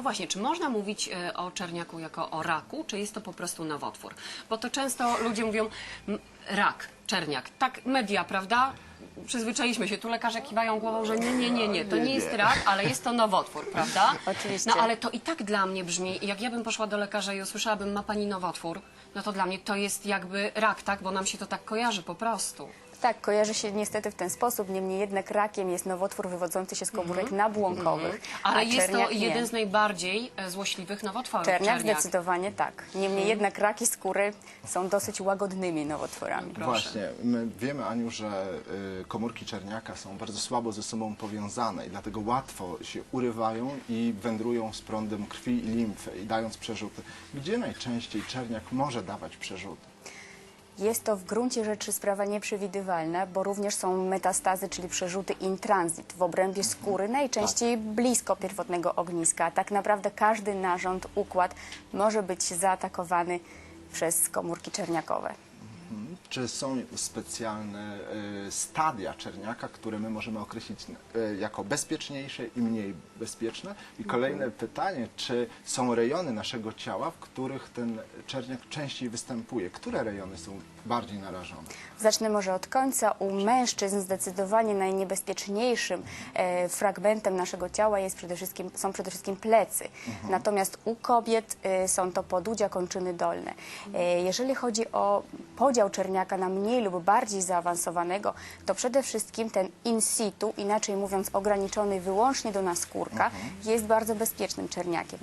No właśnie, czy można mówić e, o czerniaku jako o raku, czy jest to po prostu nowotwór? Bo to często ludzie mówią rak, czerniak. Tak media, prawda? Przyzwyczailiśmy się. Tu lekarze kiwają głową, że nie, nie, nie, nie, to nie jest rak, ale jest to nowotwór, prawda? Oczywiście. No ale to i tak dla mnie brzmi, jak ja bym poszła do lekarza i usłyszałabym, ma pani nowotwór, no to dla mnie to jest jakby rak, tak? Bo nam się to tak kojarzy po prostu. Tak, kojarzy się niestety w ten sposób, niemniej jednak rakiem jest nowotwór wywodzący się z komórek nabłonkowych, Mhm. Ale a jest to czerniak nie. jeden z najbardziej e, złośliwych nowotworów. Czerniak zdecydowanie tak. Niemniej Mhm. jednak raki skóry są dosyć łagodnymi nowotworami. Proszę. Właśnie, my wiemy, Aniu, że y, komórki czerniaka są bardzo słabo ze sobą powiązane i dlatego łatwo się urywają i wędrują z prądem krwi i limfy i dając przerzuty. Gdzie najczęściej czerniak może dawać przerzuty? Jest to w gruncie rzeczy sprawa nieprzewidywalna, bo również są metastazy, czyli przerzuty in transit w obrębie skóry, najczęściej blisko pierwotnego ogniska. Tak naprawdę każdy narząd, układ może być zaatakowany przez komórki czerniakowe. Czy są specjalne y, stadia czerniaka, które my możemy określić y, jako bezpieczniejsze i mniej bezpieczne? I kolejne pytanie, czy są rejony naszego ciała, w których ten czerniak częściej występuje? Które rejony są bardziej narażone? Zacznę może od końca. U mężczyzn zdecydowanie najniebezpieczniejszym e, fragmentem naszego ciała jest przede wszystkim, są przede wszystkim plecy. Natomiast u kobiet e, są to podudzia kończyny dolne. E, jeżeli chodzi o podział czerniaka na mniej lub bardziej zaawansowanego, to przede wszystkim ten in situ, inaczej mówiąc ograniczony wyłącznie do naskórka, jest bardzo bezpiecznym czerniakiem.